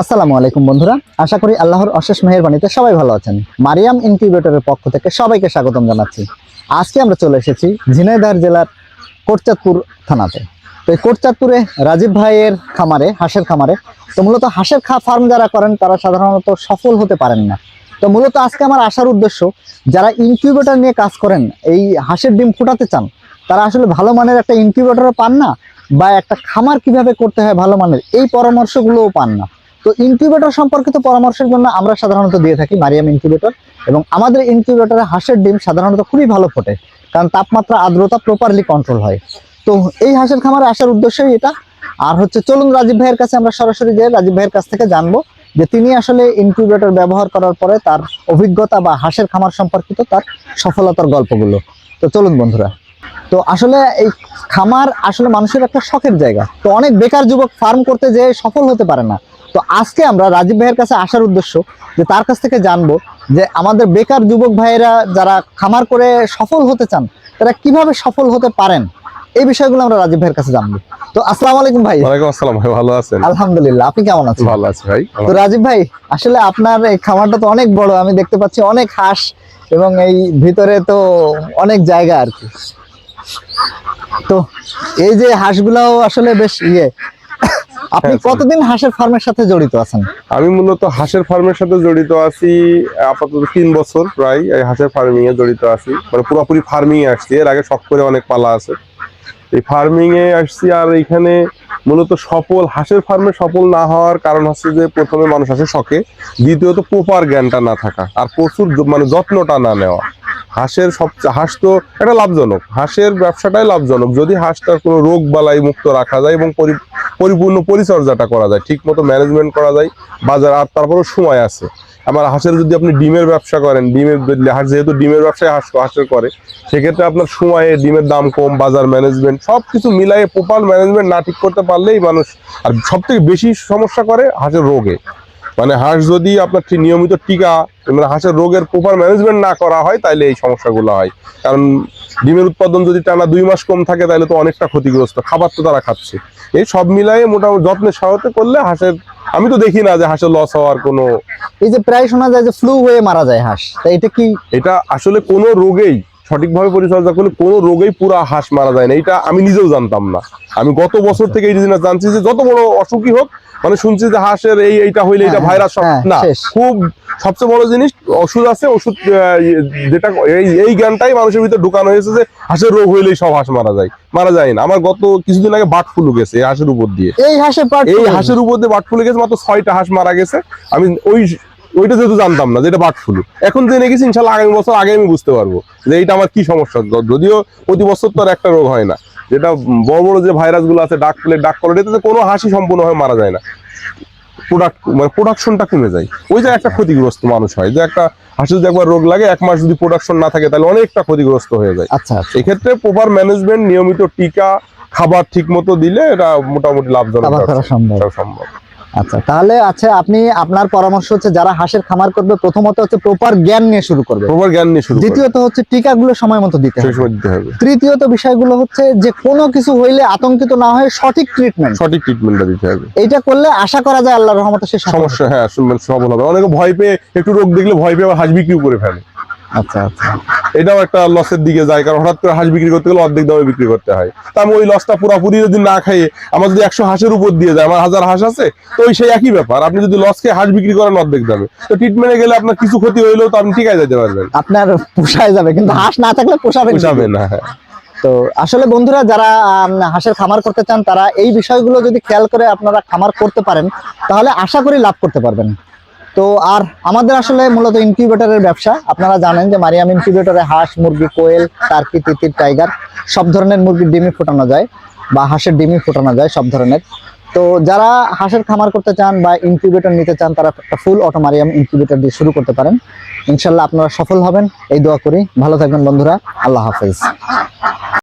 আসসালামু আলাইকুম বন্ধুরা, আশা করি আল্লাহর অশেষ মেহেরবানিতে সবাই ভালো আছেন। মারিয়াম ইনকিউবেটরের পক্ষ থেকে সবাইকে স্বাগতম জানাচ্ছি। আজকে আমরা চলে এসেছি ঝিনাইদহ জেলার কোটচাঁদপুর থানাতে। তো এই কোটচাঁদপুরে রাজীব ভাইয়ের খামারে, হাঁসের খামারে, তো মূলত হাঁসের খা ফার্ম যারা করেন, তারা সাধারণত সফল হতে পারেন না। তো মূলত আজকে আমার আসার উদ্দেশ্য, যারা ইনকিউবেটর নিয়ে কাজ করেন, এই হাঁসের ডিম ফুটাতে চান, তারা আসলে ভালো মানের একটা ইনকিউবেটরও পান না বা একটা খামার কীভাবে করতে হয় ভালো মানের, এই পরামর্শগুলোও পান না। তো ইনকিউবেটর সম্পর্কিত পরামর্শের জন্য আমরা সাধারণত দিয়ে থাকি মারিয়াম ইনকিউবেটর এবং আমাদের ইনকিউবেটরে হাঁসের ডিম সাধারণত খুবই ভালো ফোটে, কারণ তাপমাত্রা, আর্দ্রতা প্রপারলি কন্ট্রোল হয়। তো এই হাঁসের খামারে আসার উদ্দেশ্যই এটা। আর হচ্ছে চলুন রাজীব ভাইয়ের কাছে আমরা সরাসরি যে রাজীব ভাইয়ের কাছ থেকে জানব যে তিনি আসলে ইনকিউবেটর ব্যবহার করার পরে তার অভিজ্ঞতা বা হাঁসের খামার সম্পর্কিত তার সফলতার গল্পগুলো। তো চলুন বন্ধুরা। তো আসলে এই খামার আসলে মানুষের একটা শখের জায়গা। তো অনেক বেকার যুবক ফার্ম করতে যেয়ে সফল হতে পারে না। তো আজকে আমরা রাজীব ভাইয়ের কাছে আসার উদ্দেশ্য যে তার কাছ থেকে জানব যে আমাদের বেকার যুবক ভাইয়েরা যারা খামার করে সফল হতে চান তারা কীভাবে সফল হতে পারেন? এই বিষয়গুলো আমরা রাজীব ভাইয়ের কাছে জানব। তো আসসালামু আলাইকুম ভাই। ওয়ালাইকুম আসসালাম ভাই ভালো আছেন? আলহামদুলিল্লাহ আপনি কেমন আছেন? ভালো আছি ভাই তো রাজীব ভাই আসলে আপনার এই খামারটা তো অনেক বড় আমি দেখতে পাচ্ছি অনেক হাঁস এবং এই ভিতরে তো অনেক জায়গা আর কি। তো এই যে হাঁসগুলাও আসলে বেশ ইয়ে। আপনি হ্যাঁ, কতদিন হাঁসের ফার্মের সাথে জড়িত আছেন? আমি মূলত হাঁসের ফার্মের সাথে জড়িত আছি আপাতত তিন বছর প্রায় এই হাঁসের ফার্মিং এ জড়িত আছি। মানে পুরোপুরি ফার্মিং এ আসছি এর আগে শখ করে অনেক পালা আছে। এই ফার্মিং এ আসছি আর এখানে মূলত সফল হাঁসের ফার্মে সফল না হওয়ার কারণ হচ্ছে যে প্রথমে মানুষ আসে শখে দ্বিতীয়ত প্রপার জ্ঞানটা না থাকা আর প্রচুর মানে যত্নটা না নেওয়া। হাঁসের সব হাঁস তো এটা লাভজনক। হাঁসের ব্যবসাটাই লাভজনক। যদি হাঁসটার কোনো রোগ বালাই মুক্ত রাখা যায় এবং পরিপূর্ণ পরিচর্যাটা করা যায় ঠিক মতো ম্যানেজমেন্ট করা যায়, বাজার আর তারপরেও সময় আছে। আমার হাঁসের যদি আপনি ডিমের ব্যবসা করেন, ডিমের হাঁস যেহেতু ডিমের ব্যবসায় হাঁস, হাঁসের করে, সেক্ষেত্রে আপনার সময়ে ডিমের দাম কম, বাজার ম্যানেজমেন্ট সব কিছু মিলাই প্রপার ম্যানেজমেন্ট না ঠিক করতে পারলেই মানুষ, আর সব থেকে বেশি সমস্যা করে হাঁসের রোগে। মানে হাঁস যদি আপনার ঠিক নিয়মিত টিকা মানে হাঁসের রোগের প্রপার ম্যানেজমেন্ট না করা হয় তাহলে এই সমস্যাগুলো হয়। কারণ ডিমের উৎপাদন যদি টানা দুই মাস কম থাকে তাহলে তো অনেকটা ক্ষতিগ্রস্ত। খাবার তো তারা খাচ্ছে। এই সব মিলাই মোটামুটি যত্নের সহায়তা করলে হাঁসের আমি তো দেখি না যে হাঁসের লস হওয়ার কোনো এই যে প্রায় শোনা যায় যে ফ্লু হয়ে মারা যায় হাঁস। তা এটা কি এটা আসলে কোনো রোগেই সঠিকভাবে পরিচর্যা করলে কোনো রোগেই পুরো হাঁস মারা যায় না। এটা আমি নিজেও জানতাম না। আমি গত বছর থেকে এই জিনিস জানছি যে যত বড় অসুখই হোক মানে শুনছি যে হাঁসের এই এইটা হইলে এটা হ্যাঁ, ভাইরাস হ্যাঁ, না খুব সবচেয়ে বড় জিনিস ওষুধ আছে ওষুধ আহ, যেটা এই এই জ্ঞানটাই মানুষের ভিতরে ঢুকানো হয়েছে যে হাঁসের রোগ হইলেই সব হাঁস মারা যায়। মারা যায় না। আমার গত কিছুদিন আগে বাট ফুলু গেছে এই হাঁসের উপর দিয়ে। এই হাঁসের এই হাঁসের উপর দিয়ে বাট ফ্লু গেছে মাত্র ছয়টা হাঁস মারা গেছে। আমি ওই ওইটা যেহেতু জানতাম না যেটা বাট ফ্লু এখন জেনে গেছি ইনশাল্লাহ আগামী বছর আগে আমি বুঝতে পারব যে এইটা আমার কি সমস্যা। যদিও প্রতি বছর তো আর একটা রোগ হয় না। যেটা বড় বড় যে ভাইরাসগুলো আছে ডাক প্লেট ডাক কলের এতে কোনো হাসি সম্পূর্ণভাবে মারা যায় না। প্রোডাক্ট মানে প্রোডাকশনটা কমে যায়। ওই যে একটা ক্ষতিগ্রস্ত মানুষ হয় যে একটা হাসি যদি একবার রোগ লাগে এক মাস যদি প্রোডাকশন না থাকে তাহলে অনেকটা ক্ষতিগ্রস্ত হয়ে যায়। আচ্ছা আচ্ছা। এক্ষেত্রে প্রপার ম্যানেজমেন্ট নিয়মিত টিকা খাবার ঠিক মতো দিলে এটা মোটামুটি লাভজনক সম্ভব। আচ্ছা তাহলে আচ্ছা আপনি আপনার পরামর্শ হচ্ছে যারা হাঁসের খামার করবে প্রথমত হচ্ছে প্রপার জ্ঞান নিয়ে শুরু করবে। প্রপার জ্ঞান নিয়ে শুরু দ্বিতীয়ত হচ্ছে টিকাগুলো সময় মতো দিতে হবে। তৃতীয়ত বিষয়গুলো হচ্ছে যে কোনো কিছু হইলে আতঙ্কিত না হয়ে সঠিক ট্রিটমেন্ট সঠিক ট্রিটমেন্টটা দিতে হবে। এটা করলে আশা করা যায় আল্লাহর রহমতে সে সমস্যা হ্যাঁ সফল হবে। অনেকে ভয় পেয়ে একটু রোগ দেখলে ভয় পেয়ে আবার হাঁস বিক্রিও করে ফেলে। আচ্ছা আচ্ছা। এটাও একটা লসের দিকে যায় কারণ হঠাৎ করে হাঁস বিক্রি করতে গেলে অর্ধেক দামে বিক্রি করতে হয়। তা আমি ওই লসটা পুরোপুরি যদি না খাইয়ে আমার যদি একশো হাঁসের উপর দিয়ে যায় আমার হাজার হাঁস আছে তো ওই সেই একই ব্যাপার। আপনি যদি লস খেয়ে হাঁস বিক্রি করেন অর্ধেক দামে। তো ট্রিটমেন্টে গেলে আপনার কিছু ক্ষতি হইলেও তো আপনি ঠিকায় যেতে পারবেন। আপনার পোষায় যাবে কিন্তু হাঁস না থাকলে পোষাবে না। না। হ্যাঁ তো আসলে বন্ধুরা যারা হাঁসের খামার করতে চান তারা এই বিষয়গুলো যদি খেয়াল করে আপনারা খামার করতে পারেন তাহলে আশা করি লাভ করতে পারবেন। তো আর আমাদের আসলে মূলত ইনকিউবেটরের ব্যবসা। আপনারা জানেন যে মারিয়াম ইনকিউবেটরে হাঁস, মুরগি, কোয়েল, টার্কি, তিতির, টাইগার সব ধরনের মুরগির ডিমই ফোটানো যায় বা হাঁসের ডিমই ফোটানো যায় সব ধরনের। তো যারা হাঁসের খামার করতে চান বা ইনকিউবেটর নিতে চান, তারা একটা ফুল অটো মারিয়াম ইনকিউবেটর দিয়ে শুরু করতে পারেন। ইনশাল্লাহ আপনারা সফল হবেন। এই দোয়া করি। ভালো থাকবেন বন্ধুরা। আল্লাহ হাফেজ।